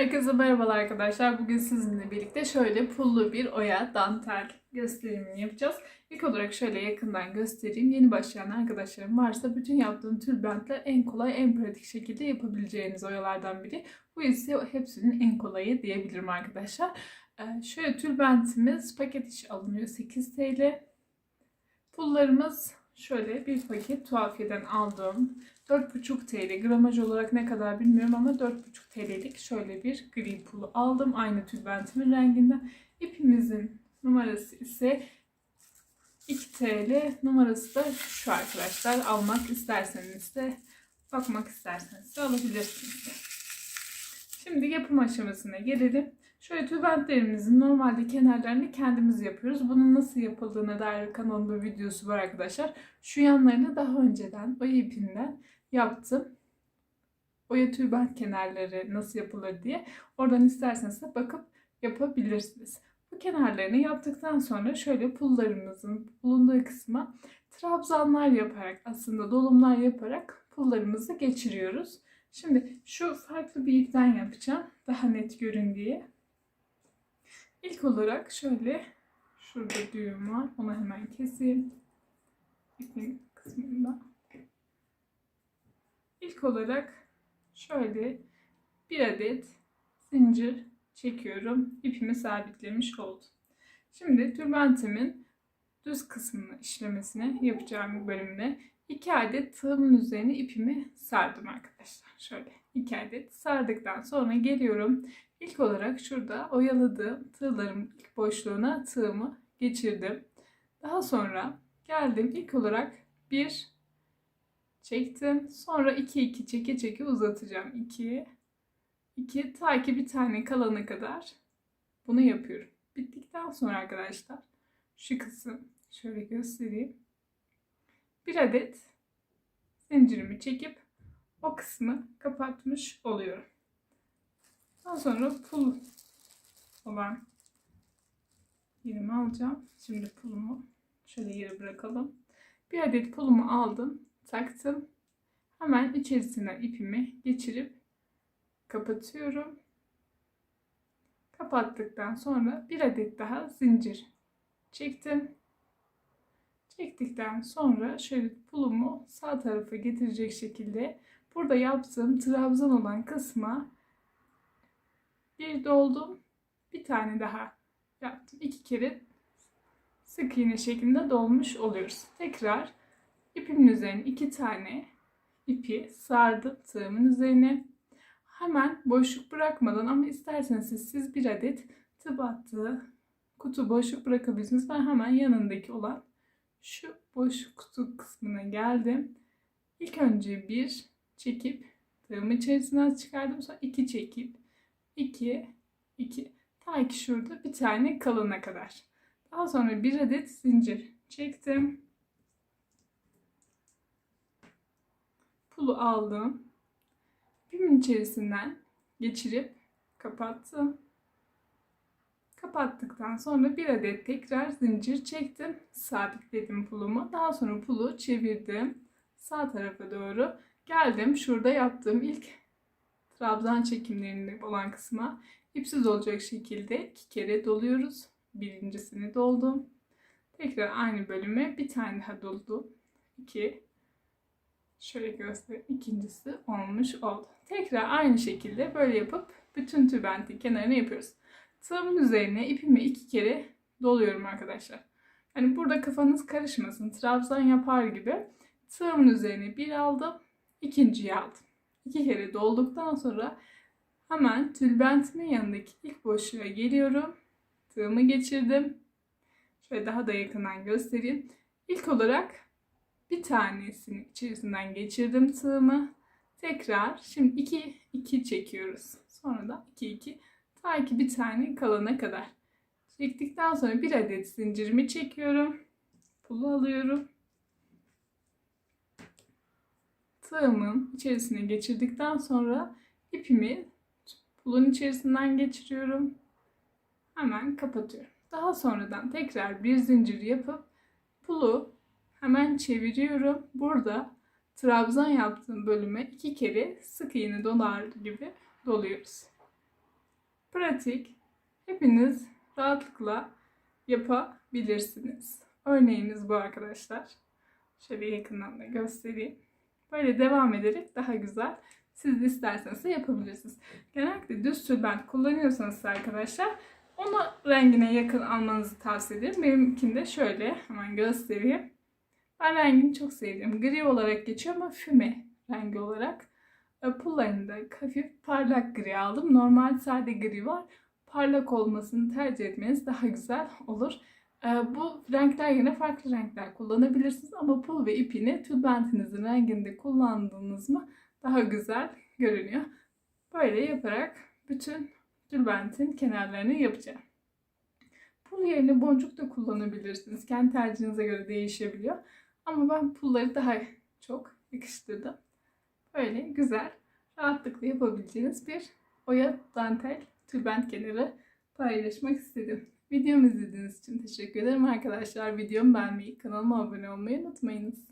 Herkese merhabalar arkadaşlar. Bugün sizinle birlikte şöyle pullu bir oya dantel gösterimini yapacağız. İlk olarak şöyle yakından göstereyim. Yeni başlayan arkadaşlarım varsa bütün yaptığım tülbentle en kolay, en pratik şekilde yapabileceğiniz oyalardan biri. Bu ise hepsinin en kolayı diyebilirim arkadaşlar. Ee, şöyle tülbentimiz paket iş alınıyor 8 TL. Pullarımız şöyle bir paket tuhafiyeden aldığım 4,5 TL. Gramaj olarak ne kadar bilmiyorum ama 4,5 TL'lik şöyle bir gri pulu aldım. Aynı tülbentimin renginden. İpimizin numarası ise 2 TL. Numarası da şu arkadaşlar. Almak isterseniz de bakmak isterseniz de alabilirsiniz. Şimdi yapım aşamasına gelelim. Şöyle tülbentlerimizin normalde kenarlarını kendimiz yapıyoruz. Bunun nasıl yapıldığına dair kanalımda videosu var arkadaşlar. Şu yanlarını daha önceden oya ipinden yaptım. Oya tülbent kenarları nasıl yapılır diye. Oradan isterseniz de bakıp yapabilirsiniz. Bu kenarlarını yaptıktan sonra şöyle pullarımızın bulunduğu kısma trabzanlar yaparak aslında dolumlar yaparak pullarımızı geçiriyoruz. Şimdi şu farklı bir ipten yapacağım. Daha net görün diye. İlk olarak şöyle şurada düğüm var. Onu hemen keseyim. İpin kısmında. İlk olarak şöyle bir adet zincir çekiyorum. İpimi sabitlemiş oldum. Şimdi tülbentimin düz kısmını işlemesini yapacağım bölümde iki adet tığımın üzerine ipimi sardım arkadaşlar. Şöyle iki adet sardıktan sonra geliyorum. İlk olarak şurada oyaladığım tığlarım ilk boşluğuna tığımı geçirdim. Daha sonra geldim ilk olarak bir çektim. Sonra iki iki çeke çeke uzatacağım. 2 2 ta ki bir tane kalana kadar bunu yapıyorum. Bittikten sonra arkadaşlar şu kısım şöyle göstereyim. Bir adet zincirimi çekip o kısmı kapatmış oluyorum. Daha sonra pul olan yerimi alacağım. Şimdi pulumu şöyle yere bırakalım. Bir adet pulumu aldım, taktım. Hemen içerisine ipimi geçirip kapatıyorum. Kapattıktan sonra bir adet daha zincir çektim. Çektikten sonra şöyle pulumu sağ tarafa getirecek şekilde burada yaptığım trabzan olan kısma bir doldum. Bir tane daha yaptım. İki kere sık iğne şeklinde dolmuş oluyoruz. Tekrar ipimin üzerine iki tane ipi sardım tığımın üzerine. Hemen boşluk bırakmadan ama isterseniz siz, bir adet tıp kutu boşluk bırakabilirsiniz. Ben hemen yanındaki olan şu boş kutu kısmına geldim. İlk önce bir çekip tığımı içerisinden çıkardım. Sonra iki çekip 2, 2. Ta ki şurada bir tane kalana kadar. Daha sonra bir adet zincir çektim. Pulu aldım. İpimin içerisinden geçirip kapattım. Kapattıktan sonra bir adet tekrar zincir çektim. Sabitledim pulumu. Daha sonra pulu çevirdim. Sağ tarafa doğru geldim. Şurada yaptığım ilk trabzan çekimlerinde olan kısma ipsiz olacak şekilde iki kere doluyoruz. Birincisini doldum. Tekrar aynı bölüme bir tane daha doldum. İki. Şöyle göstereyim. İkincisi olmuş oldu. Tekrar aynı şekilde böyle yapıp bütün tübentin kenarını yapıyoruz. Tığımın üzerine ipimi iki kere doluyorum arkadaşlar. Hani burada kafanız karışmasın. Trabzan yapar gibi. Tığımın üzerine bir aldım. ikinciyi aldım. İki kere dolduktan sonra hemen tülbentimin yanındaki ilk boşluğa geliyorum. Tığımı geçirdim. Şöyle daha da yakından göstereyim. İlk olarak bir tanesini içerisinden geçirdim tığımı. Tekrar şimdi 2 2 çekiyoruz. Sonra da 2 2 ta ki bir tane kalana kadar. Çektikten sonra bir adet zincirimi çekiyorum. Pulu alıyorum. tığımın içerisine geçirdikten sonra ipimi pulun içerisinden geçiriyorum. Hemen kapatıyorum. Daha sonradan tekrar bir zincir yapıp pulu hemen çeviriyorum. Burada trabzan yaptığım bölüme iki kere sık iğne dolar gibi doluyoruz. Pratik. Hepiniz rahatlıkla yapabilirsiniz. Örneğimiz bu arkadaşlar. Şöyle yakından da göstereyim. Böyle devam ederek daha güzel. Siz isterseniz de yapabilirsiniz. Genellikle düz tülbent kullanıyorsanız arkadaşlar onu rengine yakın almanızı tavsiye ederim. Benimkinde şöyle hemen göstereyim. Ben rengini çok sevdim. Gri olarak geçiyor ama füme rengi olarak. E, Pullarını da hafif parlak gri aldım. Normal sade gri var. Parlak olmasını tercih etmeniz daha güzel olur. E, Bu renkler yine farklı renkler kullanabilirsiniz ama pul ve ipini tülbentinizin renginde kullandığınız mı daha güzel görünüyor. Böyle yaparak bütün tülbentin kenarlarını yapacağım. Pul yerine boncuk da kullanabilirsiniz. Kendi tercihinize göre değişebiliyor. Ama ben pulları daha çok yakıştırdım. Böyle güzel, rahatlıkla yapabileceğiniz bir oya dantel tülbent kenarı paylaşmak istedim. Videomu izlediğiniz için teşekkür ederim arkadaşlar. Videomu beğenmeyi, kanalıma abone olmayı unutmayınız.